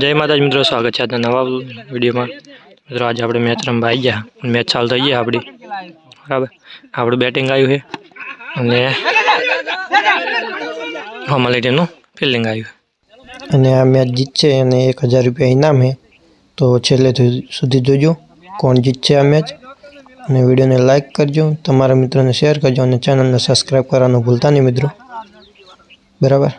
જય માતાજી મિત્રો, સ્વાગત છે આજના નવા વિડીયોમાં. મિત્રો, આજે આપણે મેચ રમવા આવી ગયા. મેચ ચાલુ થઈ ગયા આપણી. બરાબર? આપણું બેટિંગ આવ્યું છે. અને અમારી ટીમનું ફિલ્ડિંગ આવ્યું અને આ મેચ જીતશે અને એક હજાર રૂપિયા ઇનામ છે. તો છેલ્લે સુધી જોજો કોણ જીતશે આ મેચ. અને વિડીયોને લાઇક કરજો, તમારા મિત્રોને શેર કરજો અને ચેનલને સબસ્ક્રાઈબ કરવાનું ભૂલતા નહીં મિત્રો. બરાબર?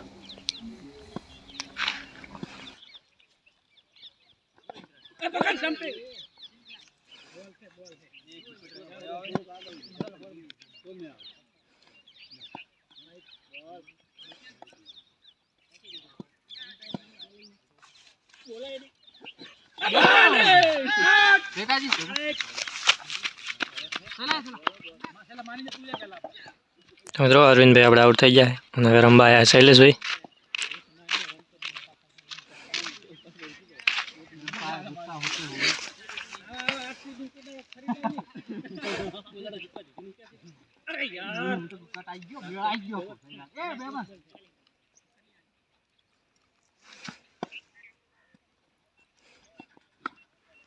તો મિત્રો અરવિંદભાઈ આપણે આઉટ થઈ જાય અને હવે રમવા આવ્યા શૈલેષભાઈ.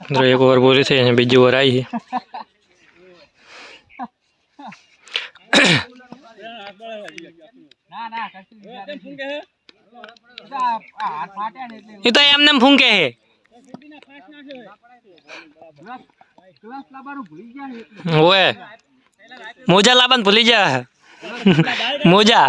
મિત્રો એક ઓવર પૂરી થઈ અને બીજી ઓવર આવી છે એ તો એમને એમ ફૂંકે હે ઓએ મોજા લાબાન ભૂલી જા મોજા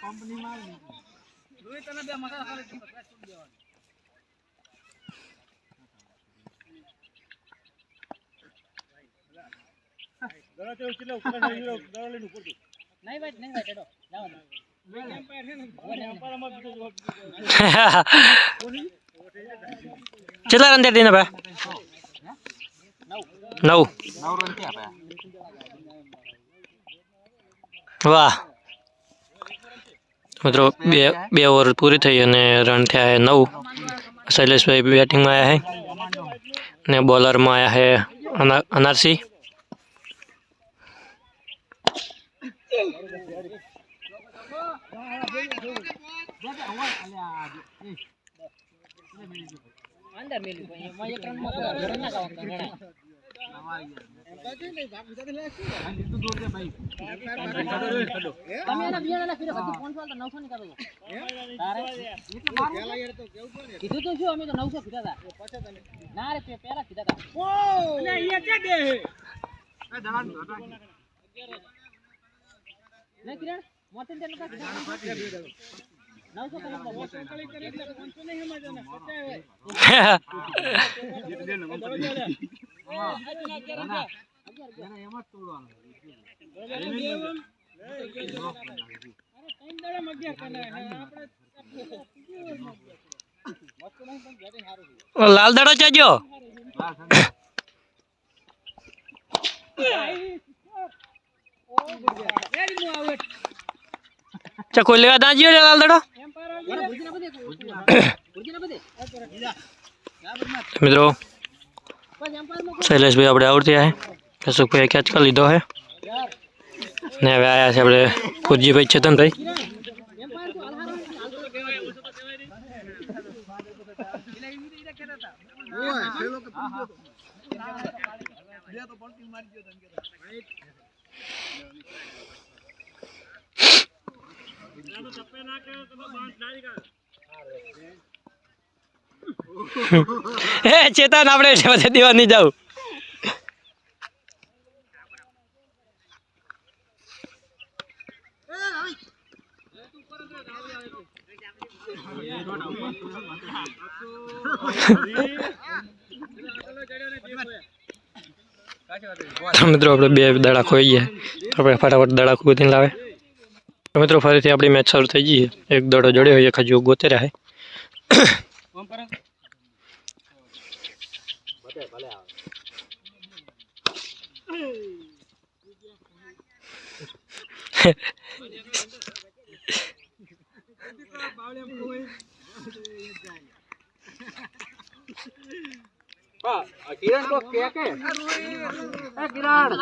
કંપની માં બે મસાલા ખાલી ગયો બરાબર કેટલા રન થયા ભાઈ નવ નવ રન થયા વાહ મિત્રો બે બે ઓવર પૂરી થઈ અને રન થયા છે નવ શૈલેષભાઈ બેટિંગમાં આવ્યા છે ને બોલરમાં આવ્યા છે અના અનારસી કીધું તો શું અમે તો નવસો કીધા હતા ના રે પેલા કીધા હતા નહીં કિરણ નવસો કરે એટલે પાંચસો નહીં પચાસ તોડવાનું ઓ લાલ દાડો ચાજો ચા કોઈ લેવા ના જ્યો રે લાલ દાડો મિત્રો શૈલેષભાઈ આપણે આવડતી आहे કશુકભાઈ કેચ કરી લીધો હે ને હવે આવ્યા છે આપણે કુરજીભાઈ ચેતનભાઈ હે ચેતન આપણે એટલે બધે દેવા નહીં જાવ તો મિત્રો આપણે બે દડા ખોઈ ગયા તો આપણે ફટાફટ દડા ખોદીને લાવે તો મિત્રો ફરીથી આપણી મેચ શરૂ થઈ ગઈ છે. એક દડો જડ્યો હોય એક હજુ ગોતે રહે કિરણ તો કે કે. એ કિરણ.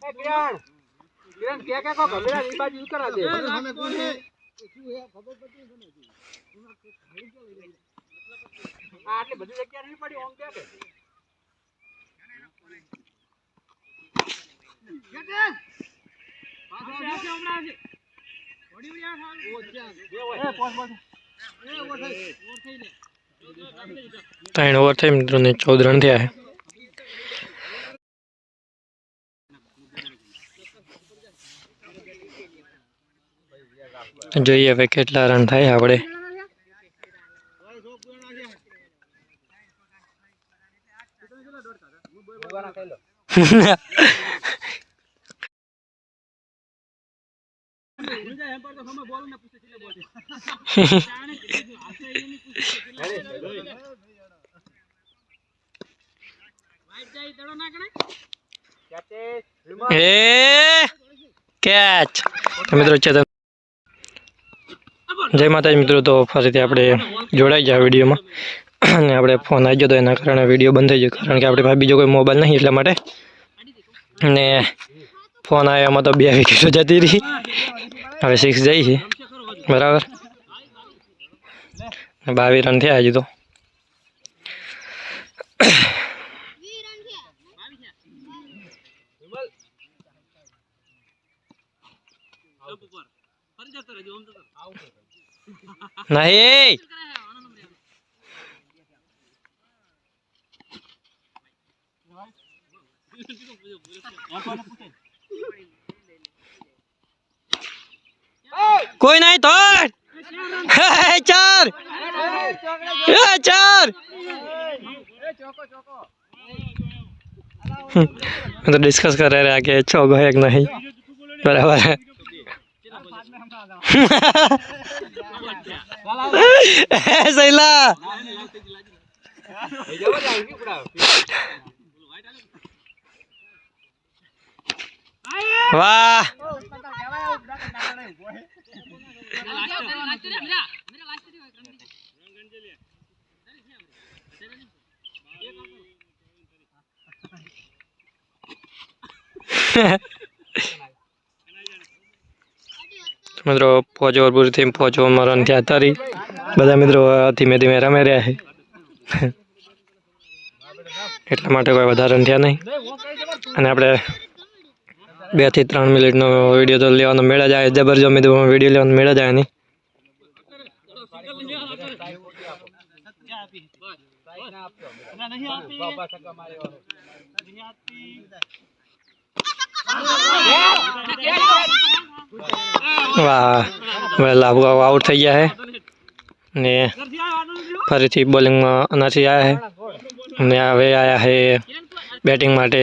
એ કિરણ. કિરણ કે કે કો ગમેરા ઈ બાજુ કરા દે આ આટલી બધી જગ્યા નહીં પડી ઓમ કે કે. એ પોસ પોસ. ત્રણ ઓવર થઈ મિત્રોને ચૌદ રન થયા જોઈએ હવે કેટલા રન થાય આપણે. જય માતાજી મિત્રો, તો ફરીથી આપણે જોડાઈ જાય વિડીયોમાં. અને આપણે ફોન આવી જતો એના કારણે વીડિયો બંધ થઈ ગયો, કારણ કે આપણી પાસે બીજો કોઈ મોબાઈલ નહીં એટલા માટે. ને ફોન આવ્યામાં તો બે વિકેટો જતી રહી. હવે સિક્સ જઈ છે. બરાબર? ને બાવીસ રન થયા હજુ તો. નહીં કોઈ નહીં થોડ હે, ચાર હે, ચાર મેં તો ડિસ્કસ કરે રહ્યા કે છો ગયો કે નહીં બરાબર હે શૈલા વાહ. મિત્રો પાંચ પૂરથી ફોજો મરણ થયા તારી બધા મિત્રો ધીમે ધીમે રમે રહ્યા છે. એટલા માટે કોઈ વધારે થયા નહીં. અને આપણે બેથી ત્રણ મિનિટનો વીડિયો તો લેવાનો મેળા જાય, જબરજસ્ત તો વીડિયો લેવાનો મેળા જાય નહીં. વાહ લાભુ આઉટ થઈ ગયા છે ને ફરીથી બોલિંગમાં નથી આવ્યા છે અને હવે આવ્યા છે બેટિંગ માટે.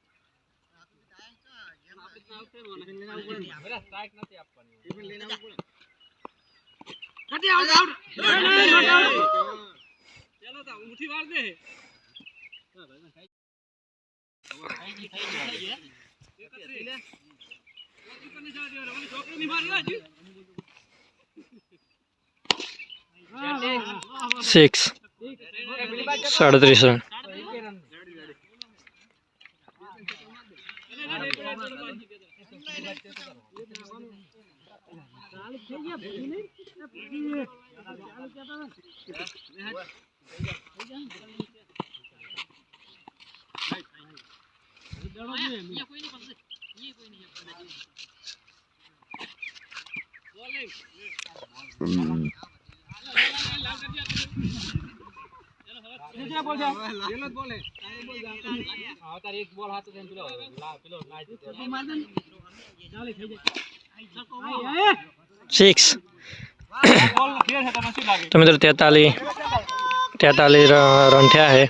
પણ બે દડા જોઈ લે ને પછી બે દડા જોઈ લે ખાલી મુઠ્ઠી વાર દે સિક્સ સાડત્રીસ રન સિક્સ તો મિત્રો તેતાલીસ તેતાલીસ રન થયા છે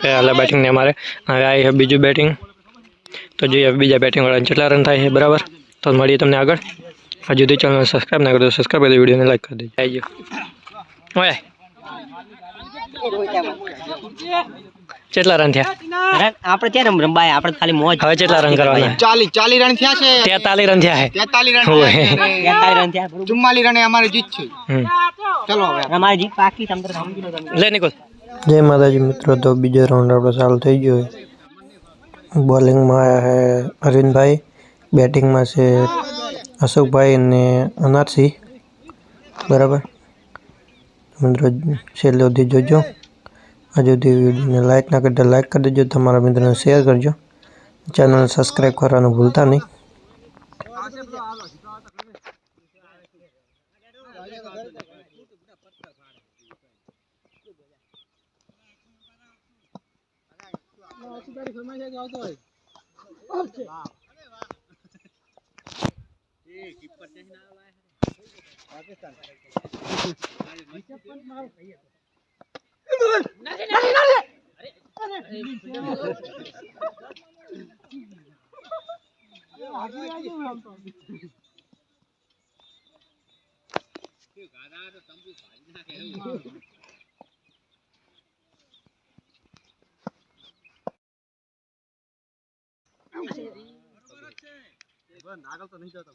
પહેલાં બેટિંગને અમારે હવે આવી છે બીજું બેટિંગ તો જોઈએ હવે બીજા બેટિંગ વાળા કેટલા રન થાય છે બરાબર તો મળીએ તમને આગળ હજુ સુધી ચેનલ સબસ્ક્રાઈબ ના કરો તો સબસ્ક્રાઈબ કરી વિડીયોને લાઈક કરી દેજો આવી ગયો ઓય કેટલા રન થયા? આપણે ત્યાં રંબાય આપણે ખાલી મોજ. હવે કેટલા રન કરવાના? ચાલીસ ચાલીસ રન થયા છે. તેતાલીસ રન થયા છે તેતાલીસ રન હોય. તેતાલીસ રન થયા બરોબર. ચુમ્માલીસ રને અમારે જીત છે. ચલો હવે. અમારી જીત પાકી તમ સમજી લો લે નિકોલ. જય માતાજી મિત્રો. તો બીજો રાઉન્ડ આપણો ચાલુ થઈ ગયો બોલિંગમાં આવ્યા છે અરવિંદભાઈ બેટિંગમાં છે અશોકભાઈ અને અનારસિંહ. બરાબર? મિત્રો છેલ્લે સુધી જોજો. હજુ સુધી વિડીયોને લાઈક ના કરતા લાઈક કરી દેજો તમારા મિત્રોને શેર કરજો ચેનલ સબસ્ક્રાઈબ કરવાનું ભૂલતા નહીં નાગલ તો નહીં જતા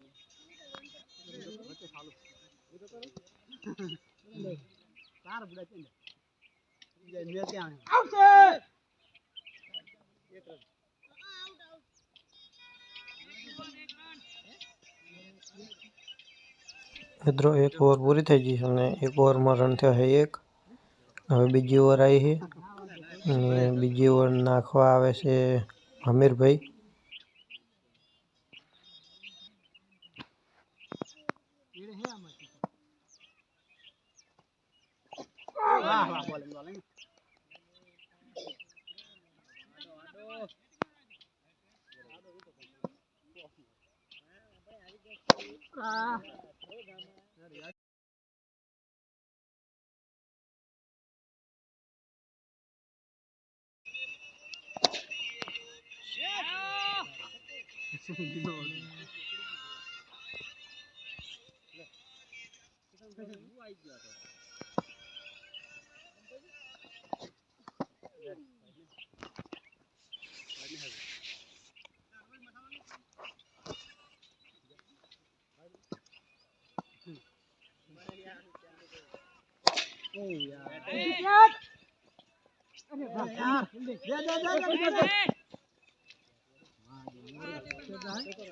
મિત્રો એક ઓવર પૂરી થઈ ગઈ છે અને એક ઓવરમાં રન થયો છે એક હવે બીજી ઓવર આવી છે અને બીજી ઓવર નાખવા આવે છે હમીરભાઈ લેક મારમ છે હો યાર અંદર જતો રે તો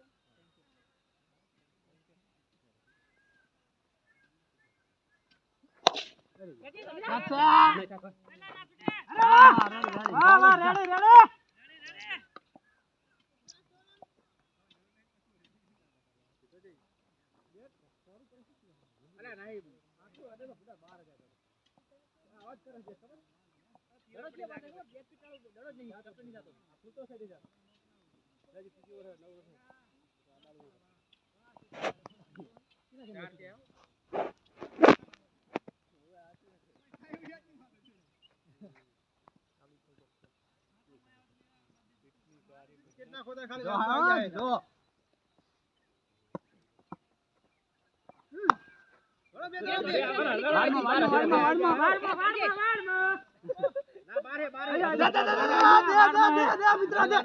જો હા જો યાર અગિયાર રન ના એ કટી બટી આવે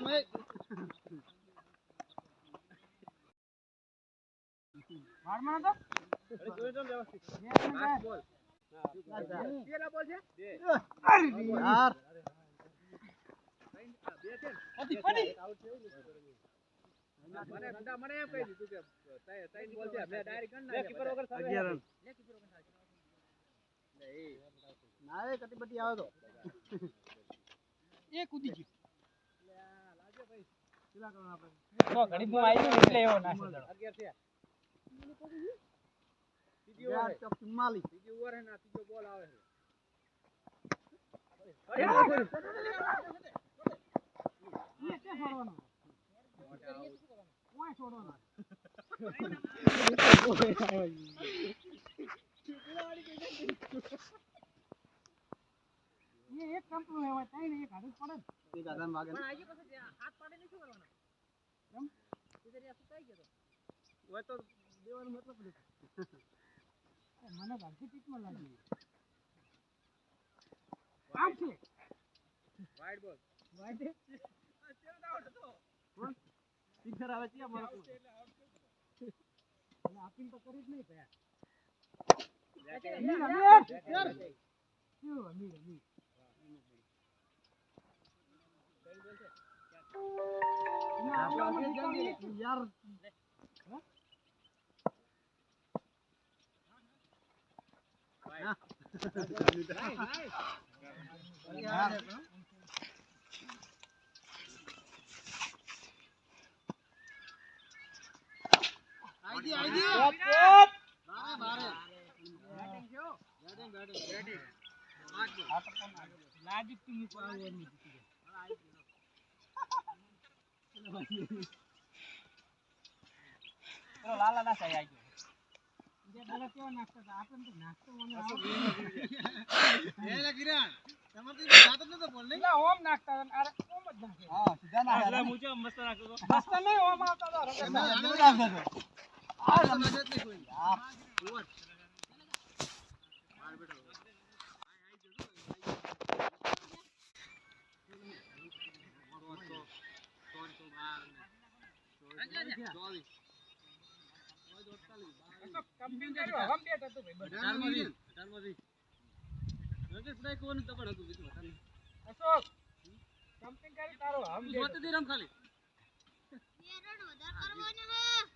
તો એ. કૂદી ગયું. ઘડી હું આવી ગયો એટલે એવો નાસ્તો દડો. યાર ચોક ચુમ્માલી એ એક કંપનું લેવાય ત્રણ એક હાથે પડે ને. એક આધાર માગે ને. હોય તો દેવાનું મતલબ. એ મને ભાગી પીકમાં લાગી આમ છે વાઈડ છે? સિક્સર આવે ત્યાં મારો અને આપીને તો કરી જ નહીં ભયા અમીર, અમીર. કેવું અમીર, અમીર? એના આપણામાં લાલા ના સાહેબ આવી ગયો. જે પેલા કેવા નાખતા હતા, આપણે તો નાખતો મને આવડતું નથી. પેલા ઓમ નાખતા હતા, અરે ઓમ જ નાખે. હા સીધા ના હાલે. મસ્ત નહીં ઓમ આવતા તારો હમ બેટ જોતી હતી રમ ખાલી હા,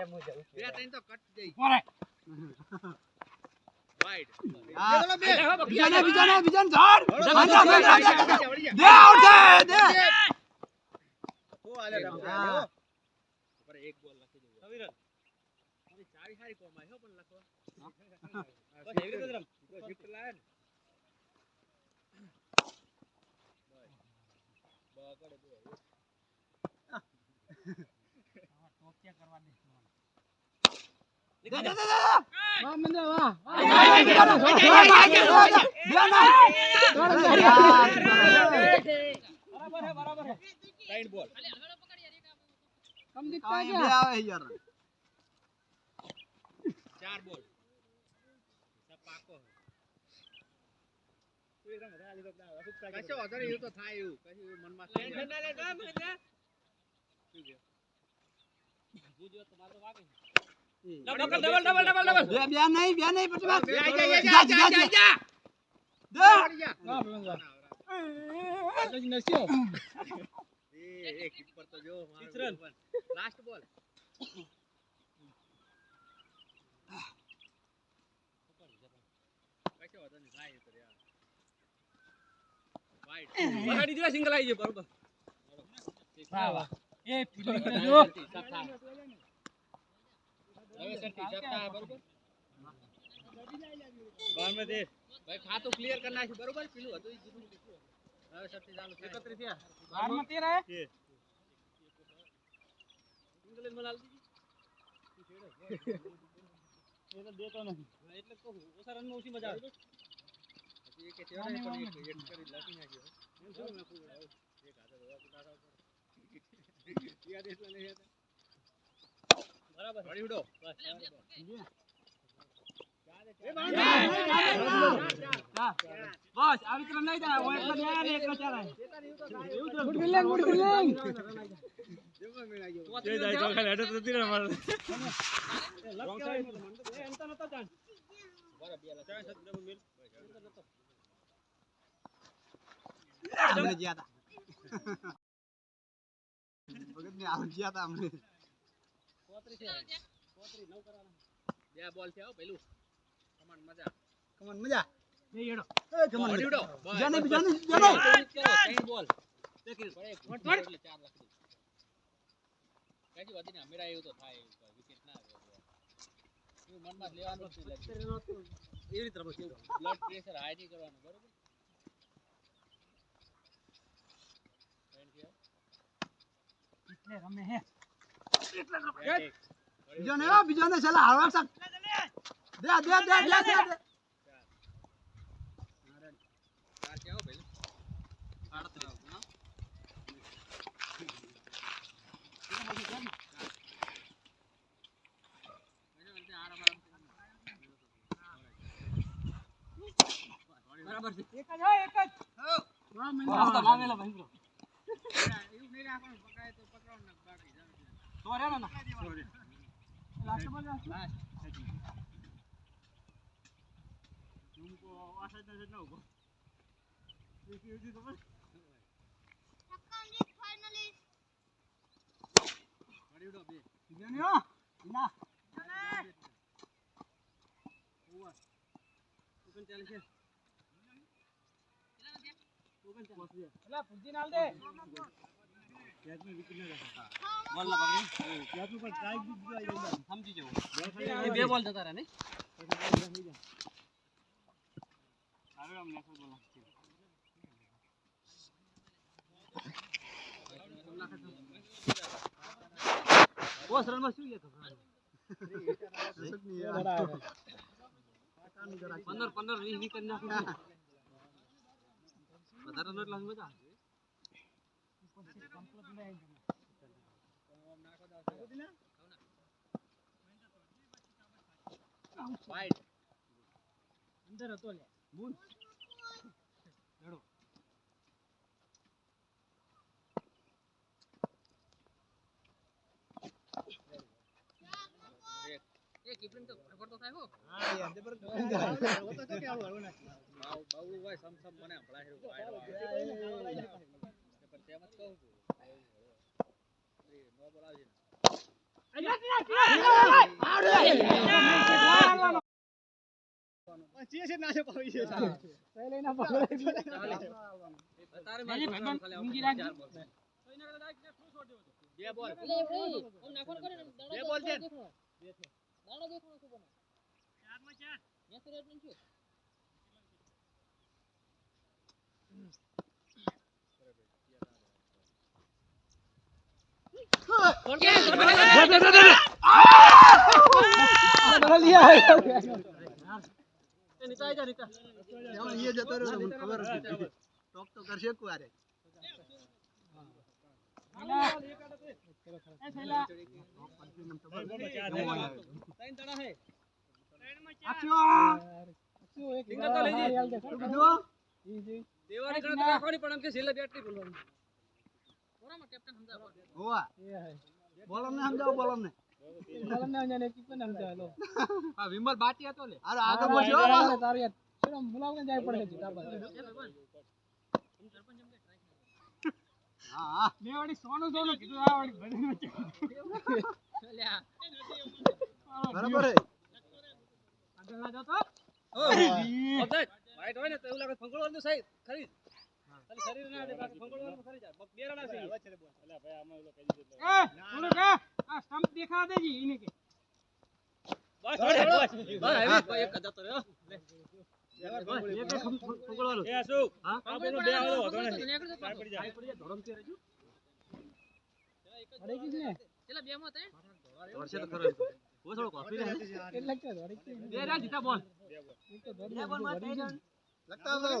Wide. જો એ બે ત્રણ તો cut જઈ. પોરે Wide. બીજાને બીજાને બીજાને વળો, દે આઉટ છે દે ઓ, આલે રમ હા. ચાલે, હો. ઉપર એક બોલ લખી દેવો. મારી ચાવી સારી કોમ આવી, હો, પણ લખવા. બસ એવી રીતે રમ. જો gift ને. બસ. દે દે દે દે વાહ મંદે વાહ બીજાનો ધાર આગે વાહ દે ના બરાબર હે બરાબર હે ત્રણ બોલ. કમ દીકતા ગયા ચાર બોલ. પાકો કશો વાંધો એવું તો થાય એવું. કશું મનમાં થાય નહીં. શું કહ્યું? ડબલ ડબલ ડબલ ડબલ બે બે નહીં બે નહીં પછી વાત. જા, જા, જા, જા, જા, જા, જા, જા. દે પડી જા. વાહ ભગવાન. એ, જો, મારો ભગવાન. Last ball. કશો વાંધો નહીં, થાય એ તો યાર. Wide. વાહ વાહ એ ફીલ્ડિંગ કરે જો સરથી, સબ થાય. હવે સરથી, સબ થાય, બરોબર? ભાઈ ખાતું ક્લિયર કરી નાખ્યું બરોબર પેલું હતું ઈ કીધું. હવે સરથી ચાલુ થાય. બારમાં તેર હે પછી એ કે તેઓ નહીં, પણ એક- એક કરી લખી નાખ્યો. એક હાથે ધોવા કુટારા ઉપર. યાદ એટલા નહીં હતા. વળી ઉડો. બસ આવી રીતે નહીં જાય ઓય એકલા જાય ને એકલા ચાલે. ગુડ બિલિંગ ગુડ બિલિંગ જેમાં મેળાઈ ગયો. બરાબર, બે લખી. અમને જ્યાં હતા. ભગત ને બે બોલ પેલું. કમાન મજા. કમન મજા. એ કમન એટલે ચાર લખી એવું તો થાય વિકેટ ના આવે. એવું. એવું મનમાં લેવાનું જ નહીં લાગે. Blood pressure high નહીં કરવાનું, બરોબર? એટલે રમે હે. બે એક. બીજાને હો બીજાને છેલ્લા સક દે દે દે દે દે દે. બીજો બરાબર છે એક જ હો એક જ હો મને આવેલા ભાઈ એવું નહીં રાખવાનું પકડાય તો પકડવાનું ને બાકી જાવ તો રે ના. લાસ્ટ બોલ લાસ્ટ વળી ઉડો બે બીજાને હો ના ઓગણચાલીસ છે એલા પૂજી નાલ દે એ બે બોલ જતા રહ્યા નહીં પોસ રનમાં શું છે પંદર પંદર વીસ વીસ કરી નાખું છું. વધારે નો એટલા મજા આવે. અંદર હતો લે એ કીપરિંગ તો ફટફટ તો થાય હો બાવુ ભાઈ સમ સમ મને હંભળાય છે વાયરો આવે. પણ તેમ જ કહું છું. એ નો બોલાવજે ને. તારે મારે ભાઈ, ભાઈ, ખાલી ઊંઘી કે આવું બોલ. બે બોલ એટલે ભાઈ આમ નાખવાનું કરે ને દાડો બોલ છે. દેખાણો. દાડો દેખાણો શું બને મેસેજ એટલે શું એ નીચે આઈ જા, નીચે. એમાં ઈ જતો રહ્યો, મને ખબર હતી. ટોક તો કરશે કુવારે. ત્રણ દડા હે શું? ફિંગર તો લઈ જઈ. કીધું? દેવાની ગણતરી રાખવાની પણ એમ કે છેલ્લે બેટરી બોલવાની કોરામાં કેપ્ટન સમજાવો સમજાવો, બોલમને. હા વિમલ બાટી હતો લે. અરે આગળ છે તાબા હા, હા. ચલ્યા બરાબર હે. અબદાજ વાઈટ હોય ને તો એવું લાગે ફંગોળવાનું સાહેબ ખરી. શરીર ના અડે બાકી ખરી જાય. બસ બેરણા છે. અલ્યા ભાઈ આમાં ઓલો કહી દીધું બસ બસ બસ. હવે એક જ જતો રહ્યો. લે. ફંગોળવાનું. એ શું? હા? આ બે આવેલો હતો ને નીકળી પડી જાય. ધોરણથી રહેજો. પેલા બે માં ત્રણ. ધોરશે તો ખરો. એમ. થોડો કોફી રહે. બે રહ્યા, જીતા બોલ. બે બોલ. માં ત્રણ લગતા આવજો.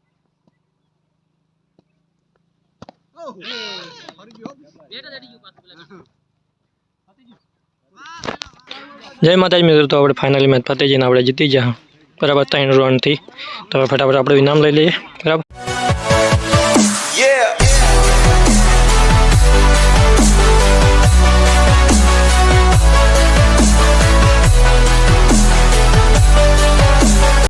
પાછું પેલા જય માતાજી મિત્રો, તો આપણે ફાઇનલી મેચ પતી જઈને આપણે જીતી ગયા. બરાબર, ત્રણ રનથી તો હવે ફટાફટ આપણે ઇનામ લઈ લઈએ. બરાબર?